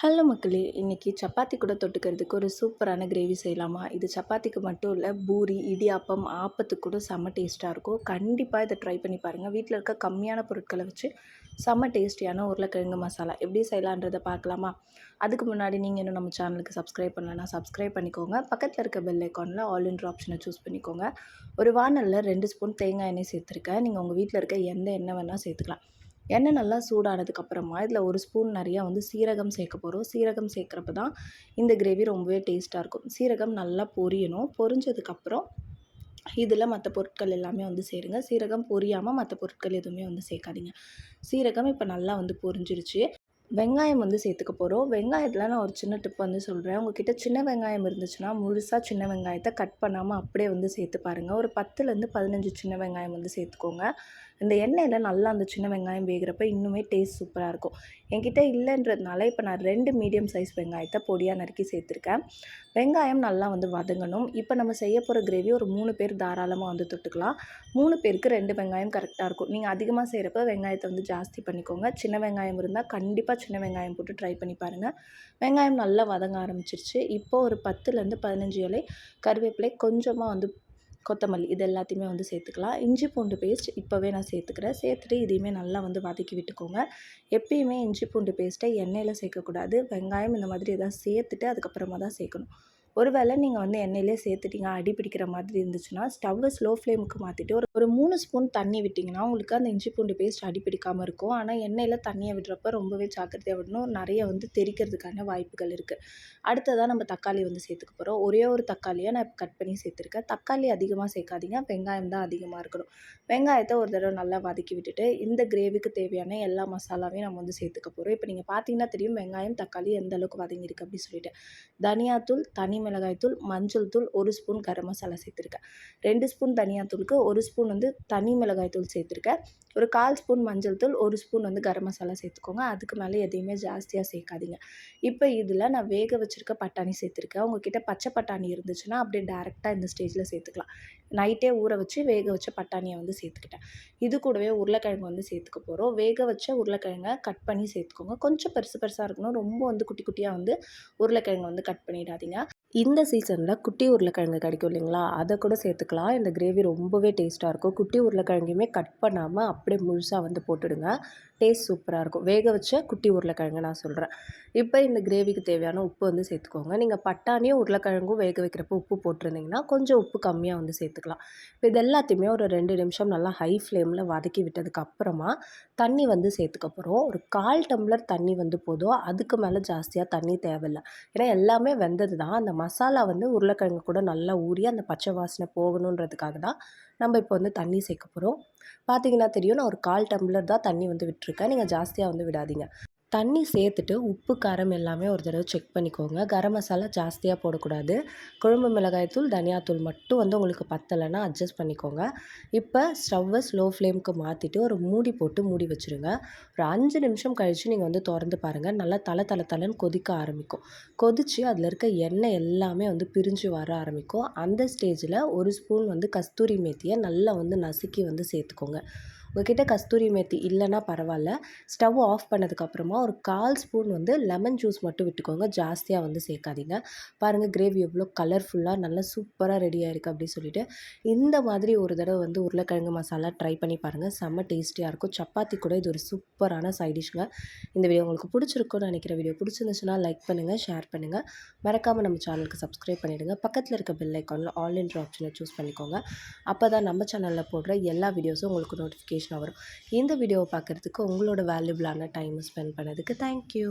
Hello மக்களே இன்றைக்கி சப்பாத்தி கூட தொட்டுக்கிறதுக்கு ஒரு சூப்பரான கிரேவி செய்யலாமா? இது சப்பாத்திக்கு மட்டும் இல்லை பூரி இடியாப்பம் ஆப்பத்துக்கு கூட செம்ம டேஸ்ட்டாக இருக்கும். கண்டிப்பாக இதை ட்ரை பண்ணி பாருங்கள் வீட்டில் இருக்க கம்மியான பொருட்களை வச்சு செம்ம டேஸ்டியான உருளைக்கிழங்கு மசாலா. எப்படி செய்யலான்றதை பார்க்கலாமா? அதுக்கு முன்னாடி நீங்கள் இன்னும் நம்ம சேனலுக்கு சப்ஸ்கிரைப் பண்ணலன்னா சப்ஸ்கிரைப் பண்ணிக்கோங்க. பக்கத்தில் இருக்க பெல் ஐக்கானில் ஆல் இன்ட்ரு ஆப்ஷனை சூஸ் பண்ணிக்கோங்க. ஒரு வானலில் ரெண்டு ஸ்பூன் தேங்காய் எண்ணெய் சேர்த்துருக்கேன். நீங்கள் உங்கள் வீட்டில் இருக்க எந்த எண்ணெய் வேணால் சேர்த்துக்கலாம். எண்ணெய் நல்லா சூடானதுக்கப்புறமா இதில் ஒரு ஸ்பூன் நிறையா வந்து சீரகம் சேர்க்க போகிறோம் சீரகம் சேர்க்குறப்ப தான் இந்த கிரேவி ரொம்பவே டேஸ்ட்டாக இருக்கும். சீரகம் நல்லா பொரியணும். பொரிஞ்சதுக்கப்புறம் இதில் மற்ற பொருட்கள் எல்லாமே வந்து சேருங்க. சீரகம் பொரியாமல் மற்ற பொருட்கள் எதுவுமே வந்து சேர்க்காதீங்க. சீரகம் இப்போ நல்லா வந்து பொரிஞ்சிருச்சு. வெங்காயம் வந்து சேர்த்துக்க போகிறோம் வெங்காயத்தில் நான் ஒரு சின்ன டிப் வந்து சொல்கிறேன் உங்ககிட்ட சின்ன வெங்காயம் இருந்துச்சுன்னா முழுசாக சின்ன வெங்காயத்தை கட் பண்ணாமல் அப்படியே வந்து சேர்த்து பாருங்கள் ஒரு பத்துலேருந்து பதினஞ்சு சின்ன வெங்காயம் வந்து சேர்த்துக்கோங்க. இந்த எண்ணெயில் நல்லா அந்த சின்ன வெங்காயம் வேகிறப்ப இன்னுமே டேஸ்ட் சூப்பராக இருக்கும். என்கிட்ட இல்லைன்றதுனால இப்போ நான் ரெண்டு மீடியம் சைஸ் வெங்காயத்தை பொடியாக நறுக்கி சேர்த்துருக்கேன். வெங்காயம் நல்லா வந்து வதங்கணும். இப்போ நம்ம செய்ய போகிற கிரேவி ஒரு மூணு பேர் தாராளமாக வந்து தொட்டுக்கலாம். மூணு பேருக்கு ரெண்டு வெங்காயம் கரெக்டாக இருக்கும். நீங்கள் அதிகமாக செய்கிறப்ப வெங்காயத்தை வந்து ஜாஸ்தி பண்ணிக்கோங்க. சின்ன வெங்காயம் இருந்தால் கண்டிப்பாக சின்ன வெங்காயம் போட்டு ட்ரை பண்ணி பாருங்கள் வெங்காயம் நல்லா வதங்க ஆரம்பிச்சிருச்சு. இப்போது ஒரு பத்துலேருந்து பதினஞ்சு இலை கருவேப்பிலை கொஞ்சமாக வந்து கொத்தமல்லி இது எல்லாத்தையுமே வந்து சேர்த்துக்கலாம். இஞ்சி பூண்டு பேஸ்ட் இப்போவே நான் சேர்த்துக்கிறேன். சேர்த்துட்டு இதையுமே நல்லா வந்து வதக்கி விட்டுக்கோங்க. எப்பயுமே இஞ்சி பூண்டு பேஸ்ட்டை எண்ணெயில் சேர்க்கக்கூடாது. வெங்காயம் இந்த மாதிரி எதாவது சேர்த்துட்டு அதுக்கப்புறமா தான் சேர்க்கணும். ஒருவேளை நீங்கள் வந்து எண்ணெயிலே சேர்த்துட்டீங்க அடி பிடிக்கிற மாதிரி இருந்துச்சுன்னா ஸ்டவ்வை ஸ்லோ ஃப்ளேமுக்கு மாற்றிட்டு ஒரு ஒரு மூணு ஸ்பூன் தண்ணி விட்டிங்கன்னா உங்களுக்கு அந்த இஞ்சி பூண்டு பேஸ்ட் அடி பிடிக்காமல் இருக்கும். ஆனால் எண்ணெயில் தண்ணியை விடுறப்ப ரொம்பவே ஜாக்கிரதையாக விடணும். நிறைய வந்து தெரிக்கிறதுக்கான வாய்ப்புகள் இருக்குது அடுத்ததாக நம்ம தக்காளி வந்து சேர்த்துக்க போகிறோம் ஒரே ஒரு தக்காளியை நான் கட் பண்ணி சேர்த்துருக்கேன். தக்காளி அதிகமாக சேர்க்காதீங்க. வெங்காயம் தான் அதிகமாக இருக்கணும். வெங்காயத்தை ஒரு தடவை நல்லா வதக்கி விட்டுட்டு இந்த கிரேவிக்கு தேவையான எல்லா மசாலாவையும் நம்ம வந்து சேர்த்துக்க போகிறோம் இப்போ நீங்கள் பார்த்தீங்கன்னா தெரியும் வெங்காயம் தக்காளி எந்த அளவுக்கு வதங்கியிருக்கு அப்படின்னு சொல்லிட்டு. தனியாத்தூள் தனி மிளகாய் தூள் மஞ்சள் தூள் ஒரு ஸ்பூன் கரம் மசாலா சேர்த்துருக்கேன். ரெண்டு ஸ்பூன் தனியாத்தூளுக்கு ஒரு ஸ்பூன் வந்து தனி மிளகாய் தூள் சேர்த்துருக்கேன். ஒரு கால் ஸ்பூன் மஞ்சள் தூள் ஒரு ஸ்பூன் வந்து கரம் மசாலா சேர்த்துக்கோங்க. அதுக்கு மேலே எதையுமே ஜாஸ்தியாக சேர்க்காதீங்க. இப்போ இதில் நான் வேக வச்சுருக்க பட்டாணி சேர்த்துருக்கேன். உங்ககிட்ட பச்சை பட்டாணி இருந்துச்சுன்னா அப்படியே டேரெக்டாக இந்த ஸ்டேஜில் சேர்த்துக்கலாம். நைட்டே ஊற வச்சு வேக வச்ச பட்டாணியை வந்து சேர்த்துக்கிட்டேன். இது கூடவே உருளைக்கிழங்கு வந்து சேர்த்துக்க போகிறோம் வேக வச்ச உருளைக்கிழங்கை கட் பண்ணி சேர்த்துக்கோங்க. கொஞ்சம் பெருசு பெருசாக இருக்கணும். ரொம்ப வந்து குட்டி குட்டியாக வந்து உருளைக்கிழங்கு வந்து கட் பண்ணிடாதீங்க. இந்த சீசனில் குட்டி உருளைக்கிழங்கு கிடைக்கும் இல்லைங்களா? அதை கூட சேர்த்துக்கலாம். இந்த கிரேவி ரொம்பவே டேஸ்ட்டாக இருக்கும். குட்டி உருளைக்கிழங்கையுமே கட் பண்ணாமல் அப்படியே முழுசாக வந்து போட்டுடுங்க. டேஸ்ட் சூப்பராக இருக்கும். வேக வச்ச குட்டி உருளைக்கிழங்கு நான் சொல்கிறேன் இப்போ இந்த கிரேவிக்கு தேவையான உப்பு வந்து சேர்த்துக்கோங்க. நீங்கள் பட்டாணியும் உருளைக்கிழங்கும் வேக வைக்கிறப்போ உப்பு போட்டிருந்தீங்கன்னா கொஞ்சம் உப்பு கம்மியாக வந்து சேர்த்துக்கலாம். இப்போ இது எல்லாத்தையுமே ஒரு ரெண்டு நிமிஷம் நல்லா ஹை ஃப்ளேமில் வதக்கி விட்டதுக்கு அப்புறமா தண்ணி வந்து சேர்த்துக்க போகிறோம் ஒரு கால் டம்ளர் தண்ணி வந்து போதும். அதுக்கு மேலே ஜாஸ்தியாக தண்ணி தேவையில்லை. ஏன்னா எல்லாமே வெந்தது தான் அந்த மசாலா வந்து உருளைக்கிழங்கு கூட நல்லா ஊறி அந்த பச்சை வாசனை போகணுன்றதுக்காக தான் நம்ம இப்போ வந்து தண்ணி சேர்க்க போகிறோம் பார்த்தீங்கன்னா தெரியும் நான் ஒரு கால் டம்ளர் தான் தண்ணி வந்து விட்டுருக்கேன். நீங்கள் ஜாஸ்தியாக வந்து விடாதீங்க. தண்ணி சேர்த்துட்டு உப்பு காரம் எல்லாமே ஒரு தடவை செக் பண்ணிக்கோங்க. கரம் மசாலா ஜாஸ்தியாக போடக்கூடாது. குழம்பு மிளகாய்த்தூள் தனியாத்தூள் மட்டும் வந்து உங்களுக்கு பத்தலைன்னா அட்ஜஸ்ட் பண்ணிக்கோங்க. இப்போ ஸ்டவ்வை ஸ்லோ ஃப்ளேமுக்கு மாற்றிட்டு ஒரு மூடி போட்டு மூடி வச்சுருங்க. ஒரு அஞ்சு நிமிஷம் கழித்து நீங்கள் வந்து திறந்து பாருங்கள் நல்லா தலை தலை தலைன்னு கொதிக்க ஆரம்பிக்கும். கொதித்து அதில் இருக்க எண்ணெய் எல்லாமே வந்து பிரிஞ்சு வர ஆரம்பிக்கும். அந்த ஸ்டேஜில் ஒரு ஸ்பூன் வந்து கஸ்தூரி மேத்தியை நல்லா வந்து நசுக்கி வந்து சேர்த்துக்கோங்க. உங்ககிட்ட கஸ்தூரி மேத்தி இல்லைன்னா பரவாயில்ல. ஸ்டவ் ஆஃப் பண்ணதுக்கப்புறமா ஒரு கால் ஸ்பூன் வந்து லெமன் ஜூஸ் மட்டும் விட்டுக்கோங்க. ஜாஸ்தியாக வந்து சேர்க்காதீங்க. பாருங்கள் கிரேவி எவ்வளோ கலர்ஃபுல்லாக நல்லா சூப்பராக ரெடியாக இருக்குது அப்படின்னு சொல்லிட்டு இந்த மாதிரி ஒரு தடவை வந்து உருளைக்கிழங்கு மசாலா ட்ரை பண்ணி பாருங்கள் செம்ம டேஸ்டியாக இருக்கும். சப்பாத்தி கூட இது ஒரு சூப்பரான சைடிஷ்ங்க இந்த வீடியோ உங்களுக்கு பிடிச்சிருக்கும்னு நினைக்கிற வீடியோ பிடிச்சிருந்துச்சுன்னா லைக் பண்ணுங்கள் ஷேர் பண்ணுங்கள் மறக்காமல் நம்ம சேனலுக்கு சப்ஸ்கிரைப் பண்ணிவிடுங்க பக்கத்தில் இருக்க பெல் ஐக்கானில் ஆன்லைன் ஆப்ஷனை சூஸ் பண்ணிக்கோங்க. அப்போ தான் நம்ம சேனலில் போடுற எல்லா வீடியோஸும் உங்களுக்கு நோட்டிஃபிகேஷன் நோட்டிஃபிகேஷனாக வரும். இந்த வீடியோவை பார்க்குறதுக்கு உங்களோட வேல்யூபிளான டைமை ஸ்பெண்ட் பண்ணதுக்கு தேங்க்யூ